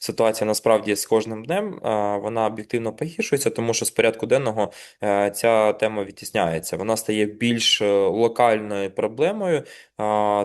ситуація насправді з кожним днем вона об'єктивно погіршується, тому що з порядку денного е, ця тема відтісняється. Вона стає більш е, локальною проблемою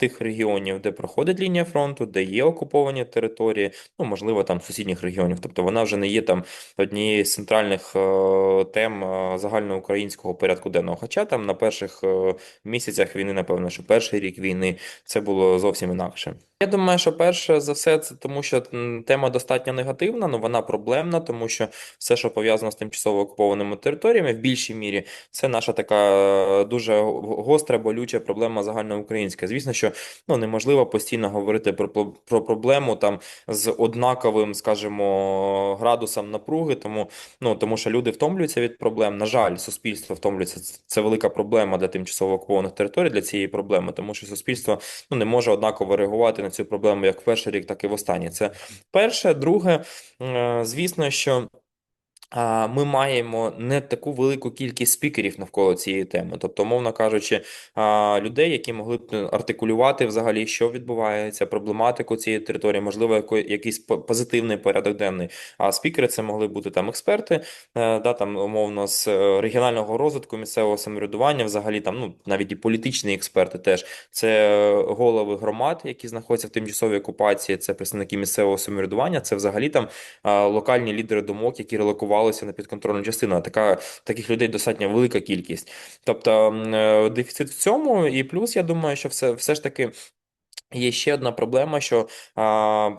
тих регіонів, де проходить лінія фронту, де є окуповані території, ну можливо, там сусідніх регіонів. Тобто вона вже не є там однією з центральних е, тем загальноукраїнського порядку денного. Хоча там на перших місяцях війни, напевно, що перший рік війни це було зовсім інакше. Я думаю, що перше за все, це тому, що тема достатньо негативна, але вона проблемна, тому що все, що пов'язано з тимчасово окупованими територіями, в більшій мірі це наша така е, дуже гостра, болюча проблема загальноукраїнська. Звісно, що ну неможливо постійно говорити про про про проблему там з однаковим, скажімо, градусом напруги, тому ну тому, що люди втомлюються від проблем. На жаль, суспільство втомлюється. Це велика проблема для тимчасово окупованих територій для цієї проблеми, тому що суспільство ну не може однаково реагувати на цю проблему як в перший рік, так і в останній. Це перше. Друге, е, звісно, що. А, Ми маємо не таку велику кількість спікерів навколо цієї теми, тобто, мовно кажучи, людей, які могли б артикулювати взагалі, що відбувається, проблематику цієї території, можливо, якийсь по- позитивний порядок денний. А спікери це могли бути там експерти, е, да, там умовно з е, регіонального розвитку, місцевого самоврядування, взагалі там ну навіть і політичні експерти теж це е, голови громад, які знаходяться в тимчасовій окупації, це представники місцевого самоврядування, це взагалі там локальні лідери думок, які релокувалися на підконтрольну частину. А така таких людей достатньо велика кількість. Тобто е, дефіцит в цьому, і плюс я думаю, що все, все ж таки. Є ще одна проблема, що а,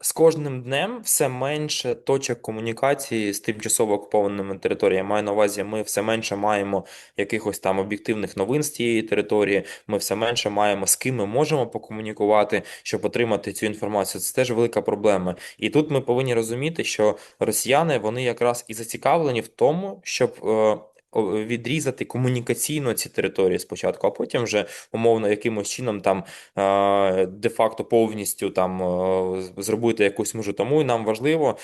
з кожним днем все менше точок комунікації з тимчасово окупованими територіями. Маю на увазі, ми все менше маємо якихось там об'єктивних новин з тієї території. Ми все менше маємо з ким ми можемо покомунікувати, щоб отримати цю інформацію. Це теж велика проблема. І тут ми повинні розуміти, що росіяни вони якраз і зацікавлені в тому, щоб. Відрізати комунікаційно ці території спочатку, а потім вже умовно якимось чином там де-факто повністю там зробити якусь межу. Тому і нам важливо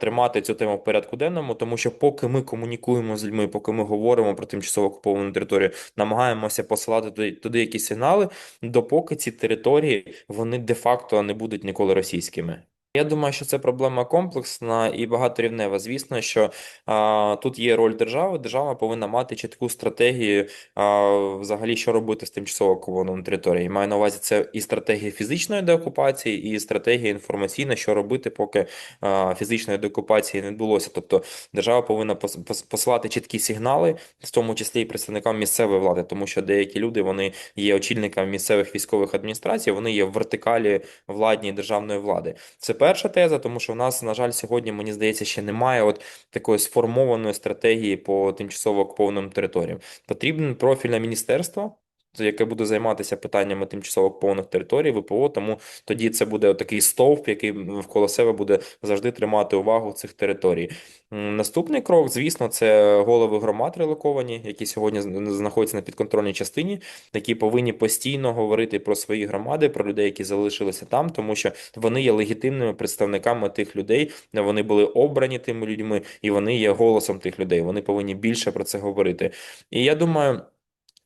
тримати цю тему в порядку денному, тому що поки ми комунікуємо з людьми, поки ми говоримо про тимчасово окуповану територію, намагаємося посилати туди, туди якісь сигнали, допоки ці території вони де-факто не будуть ніколи російськими. Я думаю, що це проблема комплексна і багаторівнева. Звісно, що а, тут є роль держави. Держава повинна мати чітку стратегію, а, взагалі, що робити з тимчасово окупованою територією. Маю на увазі це і стратегія фізичної деокупації, і стратегія інформаційна, що робити, поки а, фізичної деокупації не відбулося. Тобто держава повинна пос- пос- посилати чіткі сигнали, в тому числі і представникам місцевої влади, тому що деякі люди вони є очільниками місцевих військових адміністрацій, вони є в вертикалі владній державної влади. Це перша теза, тому що в нас, на жаль, сьогодні, мені здається, ще немає от такої сформованої стратегії по тимчасово окупованим територіям. Потрібне профільне міністерство. Яке буде займатися питаннями тимчасово окупованих територій, ВПО, тому тоді це буде такий стовп, який навколо себе буде завжди тримати увагу цих територій. Наступний крок, звісно, це голови громад релоковані, які сьогодні знаходяться на підконтрольній частині, які повинні постійно говорити про свої громади, про людей, які залишилися там, тому що вони є легітимними представниками тих людей, вони були обрані тими людьми, і вони є голосом тих людей. Вони повинні більше про це говорити. І я думаю.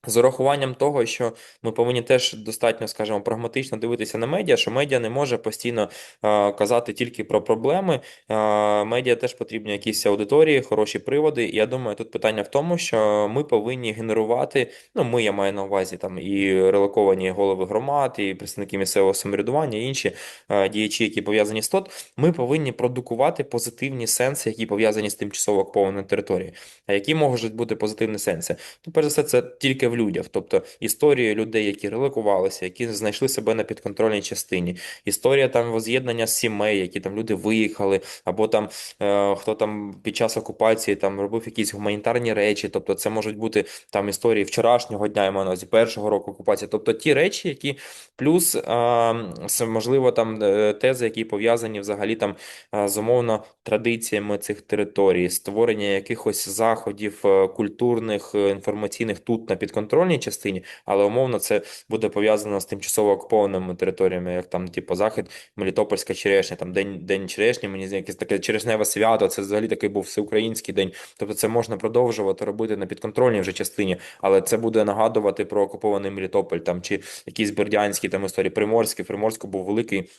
З урахуванням того, що ми повинні теж достатньо, скажімо, прагматично дивитися на медіа, що медіа не може постійно е, казати тільки про проблеми. Е, медіа теж потрібні якісь аудиторії, хороші приводи. І я думаю, тут питання в тому, що ми повинні генерувати. Ну, ми я маю на увазі там і релоковані голови громад, і представники місцевого самоврядування, і інші е, діячі, які пов'язані з ТОТ. Ми повинні продукувати позитивні сенси, які пов'язані з тимчасово окупованою територією. А які можуть бути позитивні сенси? Ну, перш за все, це тільки в людях, тобто історії людей, які релокувалися, які знайшли себе на підконтрольній частині, історія там воз'єднання сімей, які там люди виїхали, або там е, хто там під час окупації там робив якісь гуманітарні речі. Тобто, це можуть бути там історії вчорашнього дня, я маю на увазі першого року окупації. Тобто ті речі, які плюс е, можливо там е, тези, які пов'язані взагалі там е, з умовно традиціями цих територій, створення якихось заходів е, культурних, інформаційних тут на підконтрольній частині, але умовно це буде пов'язано з тимчасово окупованими територіями, як там, типу, захід, Мелітопольська черешня, там день, день черешні, мені якесь таке черешневе свято. Це взагалі такий був всеукраїнський день. Тобто, це можна продовжувати робити на підконтрольній вже частині, але це буде нагадувати про окупований Мелітополь там чи якісь бердянські там історії, Приморський. В Приморську був великий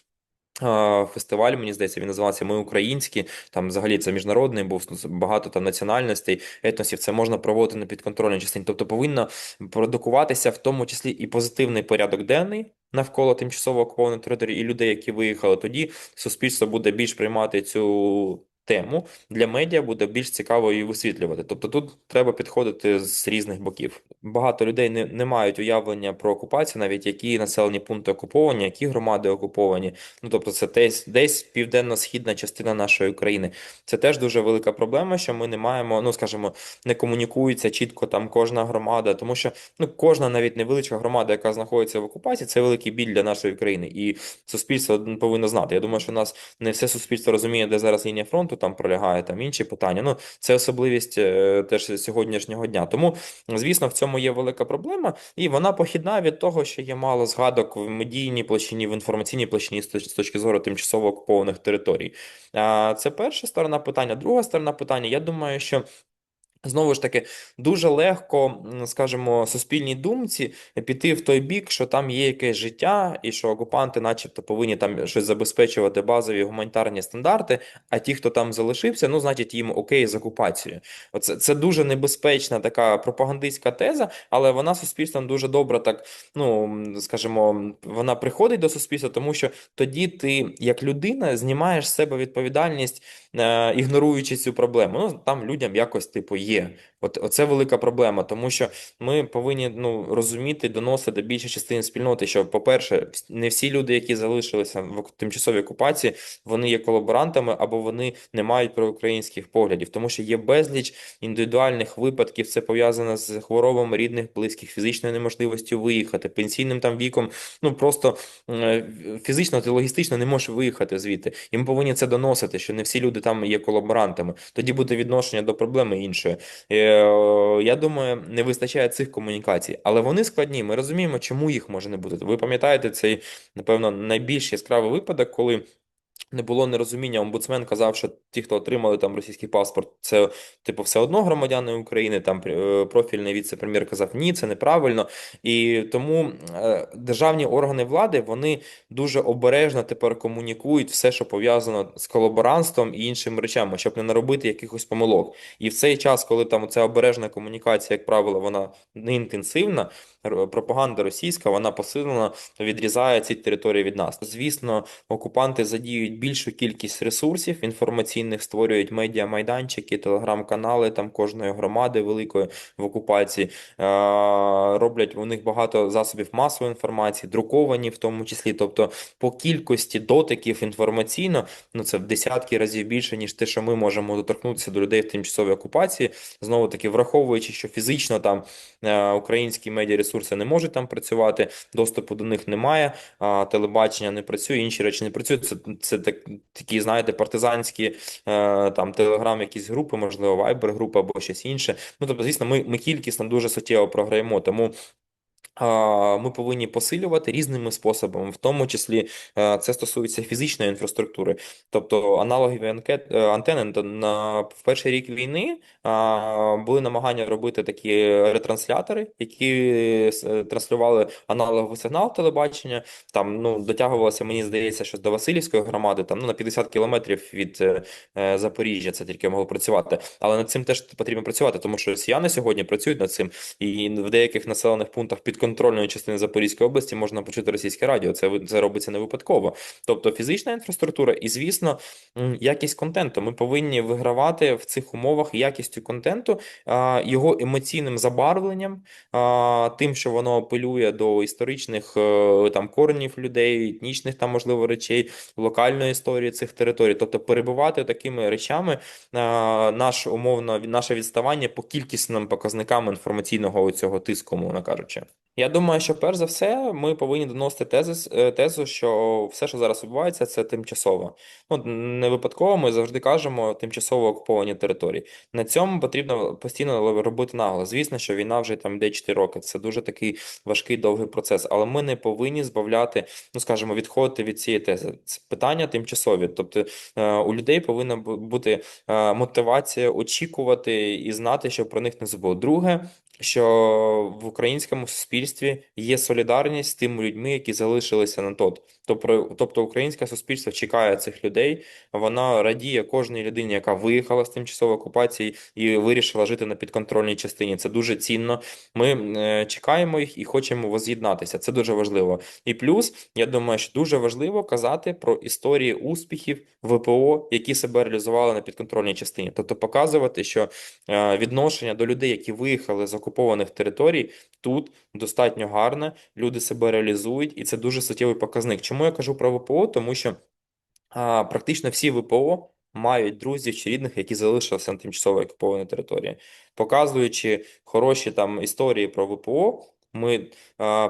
фестиваль, мені здається, він називався Ми Українські. Там взагалі це міжнародний був багато там національностей, етносів. Це можна проводити на підконтрольній частині. Тобто повинно продукуватися в тому числі і позитивний порядок денний. Навколо тимчасово окупованої території і людей, які виїхали, тоді суспільство буде більш приймати цю тему для медіа буде більш цікаво її висвітлювати. Тобто тут треба підходити з різних боків. Багато людей не, не мають уявлення про окупацію, навіть які населені пункти окуповані, які громади окуповані. Ну тобто, це десь десь південно-східна частина нашої країни. Це теж дуже велика проблема, що ми не маємо, ну скажімо, не комунікується чітко там кожна громада, тому що ну кожна навіть невеличка громада, яка знаходиться в окупації, це великий біль для нашої країни, і суспільство повинно знати. Я думаю, що у нас не все суспільство розуміє, де зараз лінія фронту фронту там пролягає, там інші питання. Ну, це особливість е, теж сьогоднішнього дня. Тому, звісно, в цьому є велика проблема, і вона похідна від того, що є мало згадок в медійній площині, в інформаційній площині з точки зору тимчасово окупованих територій. Це перша сторона питання. Друга сторона питання. Я думаю, що. Знову ж таки, дуже легко, скажімо, суспільній думці піти в той бік, що там є якесь життя, і що окупанти, начебто, повинні там щось забезпечувати базові гуманітарні стандарти. А ті, хто там залишився, ну значить їм окей з окупацією. Оце це дуже небезпечна така пропагандистська теза, але вона суспільством дуже добре, так ну скажімо, вона приходить до суспільства, тому що тоді ти, як людина, знімаєш з себе відповідальність, е, ігноруючи цю проблему. Ну там людям якось типу є є. От Оце велика проблема, тому що ми повинні ну, розуміти, доносити до більшої частини спільноти, що, по-перше, не всі люди, які залишилися в тимчасовій окупації, вони є колаборантами або вони не мають проукраїнських поглядів, тому що є безліч індивідуальних випадків. Це пов'язано з хворобами рідних, близьких, фізичною неможливістю виїхати, пенсійним там віком. Ну просто е, фізично та логістично не можеш виїхати звідти. І ми повинні це доносити, що не всі люди там є колаборантами. Тоді буде відношення до проблеми іншої. Е, я думаю, не вистачає цих комунікацій, але вони складні. Ми розуміємо, чому їх може не бути. Ви пам'ятаєте цей, напевно, найбільш яскравий випадок, коли. Не було нерозуміння. Омбудсмен казав, що ті, хто отримали там російський паспорт, це типу все одно громадяни України. Там е, профільний віце-прем'єр казав, ні, це неправильно. І тому е, державні органи влади вони дуже обережно тепер комунікують все, що пов'язано з колаборантством і іншими речами, щоб не наробити якихось помилок. І в цей час, коли там ця обережна комунікація, як правило, вона не інтенсивна пропаганда російська, вона посилено відрізає ці території від нас. Звісно, окупанти задіють більшу кількість ресурсів інформаційних, створюють медіа майданчики, телеграм-канали там кожної громади великої в окупації. Роблять у них багато засобів масової інформації, друковані в тому числі. Тобто, по кількості дотиків інформаційно, ну це в десятки разів більше, ніж те, що ми можемо доторкнутися до людей в тимчасовій окупації. Знову таки, враховуючи, що фізично там е, українські медіа ресурси не можуть там працювати, доступу до них немає, а телебачення не працює, інші речі не працюють. Це це так, такі, знаєте, партизанські е, там телеграм, якісь групи, можливо, вайбер групи або щось інше. Ну тобто, звісно, ми ми кількісно дуже суттєво програємо. Тому ми повинні посилювати різними способами, в тому числі е, це стосується фізичної інфраструктури, тобто аналогові е, антени на в перший рік війни були намагання робити такі ретранслятори, які е, транслювали аналоговий сигнал телебачення. Там ну дотягувалося, мені здається, що до Васильівської громади, там ну на 50 кілометрів від Запоріжжя це тільки могло працювати. Але над цим теж потрібно працювати, тому що росіяни сьогодні працюють над цим, і в деяких населених пунктах під підконтрольної частини Запорізької області можна почути російське радіо. Це це робиться не випадково. Тобто фізична інфраструктура і, звісно, якість контенту. Ми повинні вигравати в цих умовах якістю контенту, його емоційним забарвленням, тим, що воно апелює до історичних е, там коренів людей, етнічних там можливо речей, локальної історії цих територій. Тобто перебувати такими речами наш умовно наше відставання по кількісним показникам інформаційного цього тиску, мовно кажучи. Я думаю, що перш за все ми повинні доносити тезис, е, тезу, що все, що зараз відбувається, це тимчасово. Ну не випадково. Ми завжди кажемо тимчасово окуповані території. На цььому потрібно постійно робити наголос. Звісно, що війна вже там йде 4 роки. Це дуже такий важкий довгий процес, але ми не повинні збавляти, ну скажімо, відходити від цієї тези. Це питання тимчасові. Тобто е, у людей повинна бути е, мотивація очікувати і знати, що про них не забули. Друге що в українському суспільстві є солідарність з тими людьми, які залишилися на тот. Тобто, українське суспільство чекає цих людей. Вона радіє кожній людині, яка виїхала з тимчасової окупації і вирішила жити на підконтрольній частині. Це дуже цінно. Ми е, чекаємо їх і хочемо воз'єднатися. Це дуже важливо. І плюс, я думаю, що дуже важливо казати про історії успіхів ВПО, які себе реалізували на підконтрольній частині. Тобто показувати, що е, відношення до людей, які виїхали з окупованих територій, тут достатньо гарне. Люди себе реалізують, і це дуже суттєвий показник. Чому я кажу про ВПО? Тому що а, практично всі ВПО мають друзів чи рідних, які залишилися на тимчасово окупованій території. Показуючи хороші там історії про ВПО, ми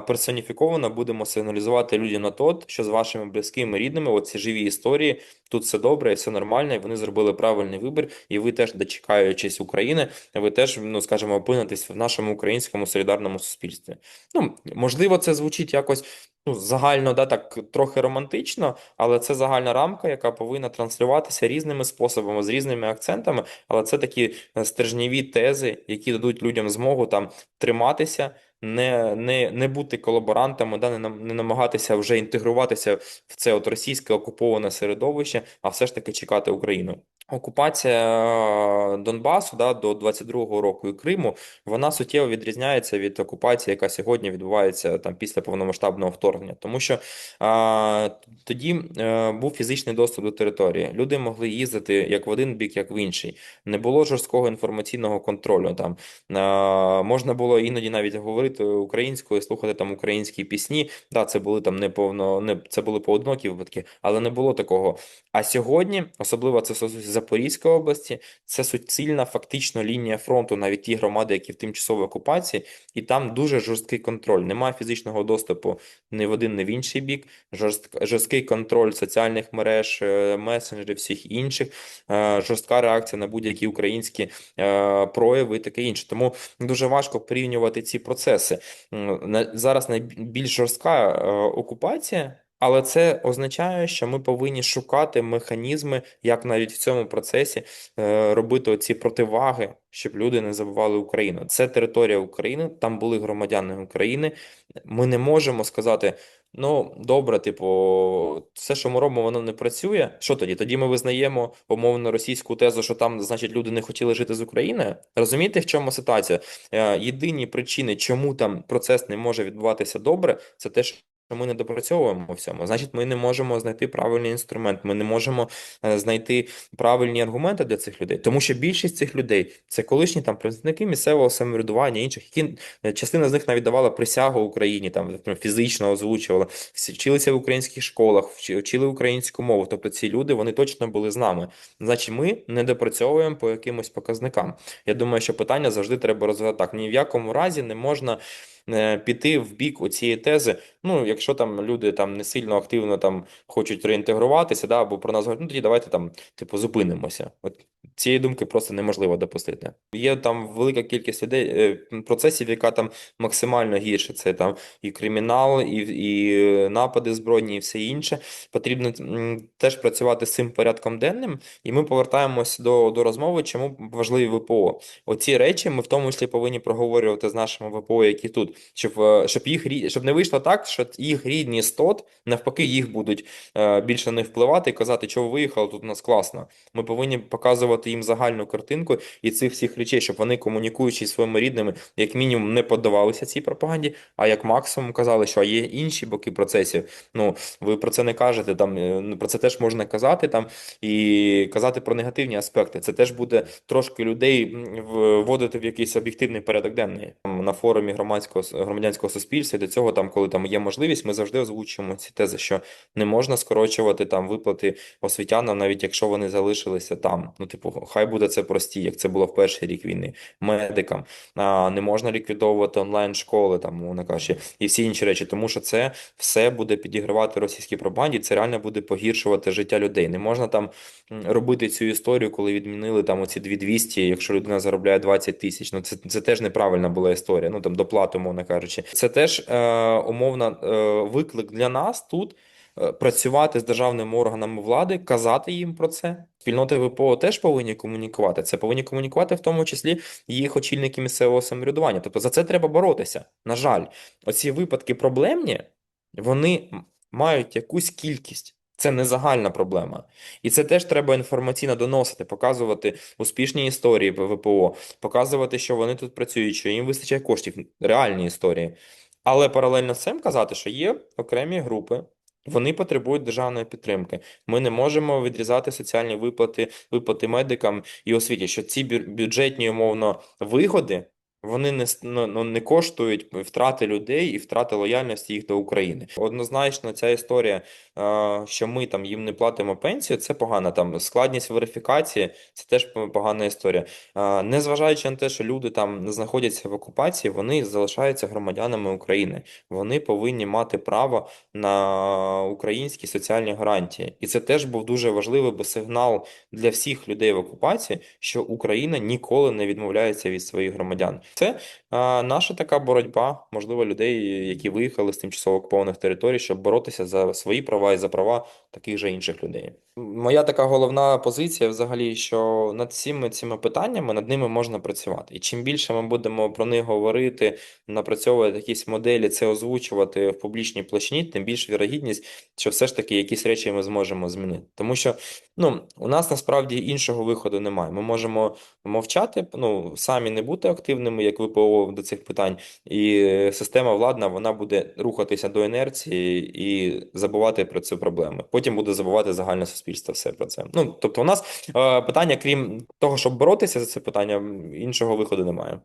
персоніфіковано будемо сигналізувати людям на тот, що з вашими близькими рідними, оці живі історії, тут все добре, і все нормально, і вони зробили правильний вибір, і ви теж, дочекаючись України, ви теж, ну скажімо, опинитесь в нашому українському солідарному суспільстві. Ну, можливо, це звучить якось ну, загально, да, так трохи романтично, але це загальна рамка, яка повинна транслюватися різними способами, з різними акцентами. Але це такі е, стержневі тези, які дадуть людям змогу там триматися. Не не, не бути колаборантами, да, не, не намагатися вже інтегруватися в це от російське окуповане середовище, а все ж таки чекати Україну. Окупація е, Донбасу да, до 22-го року і Криму вона суттєво відрізняється від окупації, яка сьогодні відбувається там після повномасштабного вторгнення, тому що а, тоді е, був фізичний доступ до території. Люди могли їздити як в один бік, як в інший. Не було жорсткого інформаційного контролю. Там а, можна було іноді навіть говорити українською, слухати там українські пісні. Да, це були там неповно, не це були поодинокі випадки, але не було такого. А сьогодні, особливо це стосується Запорізької області, це суцільна фактично лінія фронту, навіть ті громади, які в тимчасовій окупації, і там дуже жорсткий контроль. Немає фізичного доступу ні в один, ні в інший бік. Жорстк, жорсткий контроль соціальних мереж, е, месенджерів, всіх інших, е, жорстка реакція на будь-які українські е, прояви і таке інше. Тому дуже важко порівнювати ці процеси. М, Зараз найбільш жорстка е, окупація. Але це означає, що ми повинні шукати механізми, як навіть в цьому процесі е, робити оці противаги, щоб люди не забували Україну. Це територія України, там були громадяни України. Ми не можемо сказати: ну добре, типу, все, що ми робимо, воно не працює. Що тоді? Тоді ми визнаємо умовно російську тезу, що там, значить, люди не хотіли жити з Україною. Розумієте, в чому ситуація? Е, Єдині причини, чому там процес не може відбуватися добре, це те, що ми не допрацьовуємо в цьому. Значить, ми не можемо знайти правильний інструмент, ми не можемо е, знайти правильні аргументи для цих людей, тому що більшість цих людей це колишні там представники місцевого самоврядування, інших, які е, частина з них навіть давала присягу Україні, там фізично озвучувала, вчилися в українських школах, вчи- вчили українську мову. Тобто ці люди вони точно були з нами. Значить, ми не допрацьовуємо по якимось показникам. Я думаю, що питання завжди треба розвивати так. Ні в якому разі не можна. Е, Піти в бік оцієї тези, ну якщо там люди там не сильно активно там хочуть реінтегруватися, да, або про нас говорять, ну тоді давайте там типу зупинимося. От цієї думки просто неможливо допустити. Є там велика кількість людей, е, процесів, яка там максимально гірше. Це там і кримінал, і, і е, напади збройні, і все інше. Потрібно теж працювати з цим порядком денним, і ми повертаємось до, до розмови, чому важливі ВПО. Оці речі ми в тому числі повинні проговорювати з нашими ВПО, які тут, щоб, е, щоб їх щоб не вийшло так, що їх рідні стот навпаки їх будуть більше не впливати і казати, що ви виїхали, тут у нас класно. Ми повинні показувати їм загальну картинку і цих всіх речей, щоб вони комунікуючи зі своїми рідними, як мінімум, не поддавалися цій пропаганді, а як максимум казали, що є інші боки процесів. Ну ви про це не кажете. Там е, про це теж можна казати там і казати про негативні аспекти. Це теж буде трошки людей вводити в якийсь об'єктивний порядок денний на форумі громадського громадянського суспільства. До цього, там, коли там є можливість, ми завжди озвучуємо ці тези, що не можна скорочувати там виплати освітянам, навіть якщо вони залишилися там. Ну, типу, хай буде це прості, як це було в перший рік війни, медикам. А, не можна ліквідовувати онлайн школи, там, мовно кажучи, і всі інші речі, тому що це все буде підігравати російській пропаганді, це реально буде погіршувати життя людей. Не можна там робити цю історію, коли відмінили там оці 2200, якщо людина заробляє 20 тисяч. Ну це, це теж неправильна була історія. Ну там доплату, мовно кажучи. Це теж е, умовно е, виклик для нас тут. е, працювати з державними органами влади, казати їм про це. Спільноти ВПО теж повинні комунікувати. Це повинні комунікувати в тому числі їх очільники місцевого самоврядування. Тобто за це треба боротися. На жаль, оці випадки проблемні, вони мають якусь кількість. Це не загальна проблема. І це теж треба інформаційно доносити, показувати успішні історії ВПО, показувати, що вони тут працюють, що їм вистачає коштів, реальні історії. Але паралельно з цим казати, що є окремі групи, вони потребують державної підтримки. Ми не можемо відрізати соціальні виплати, виплати медикам і освіті, що ці бю- бюджетні умовно вигоди. Вони не, ну, ну, не коштують втрати людей і втрати лояльності їх до України. Однозначно, ця історія, е, що ми там їм не платимо пенсію, це погано. Там складність верифікації це теж погана історія. Е, Незважаючи на те, що люди там знаходяться в окупації, вони залишаються громадянами України. Вони повинні мати право на українські соціальні гарантії. І це теж був дуже важливий би сигнал для всіх людей в окупації, що Україна ніколи не відмовляється від своїх громадян. Це е, наша така боротьба, можливо, людей, які виїхали з тимчасово окупованих територій, щоб боротися за свої права і за права таких же інших людей. Моя така головна позиція, взагалі, що над всіми цими питаннями над ними можна працювати. І чим більше ми будемо про них говорити, напрацьовувати якісь моделі, це озвучувати в публічній площині, тим більш вірогідність, що все ж таки якісь речі ми зможемо змінити. Тому що ну, у нас насправді іншого виходу немає. Ми можемо мовчати, ну самі не бути активними, як ВПО до цих питань, і система владна вона буде рухатися до інерції і забувати про цю проблему. Потім буде забувати загальне суспільство все про це. Ну тобто, у нас е, питання, крім того, щоб боротися за це питання, іншого виходу немає.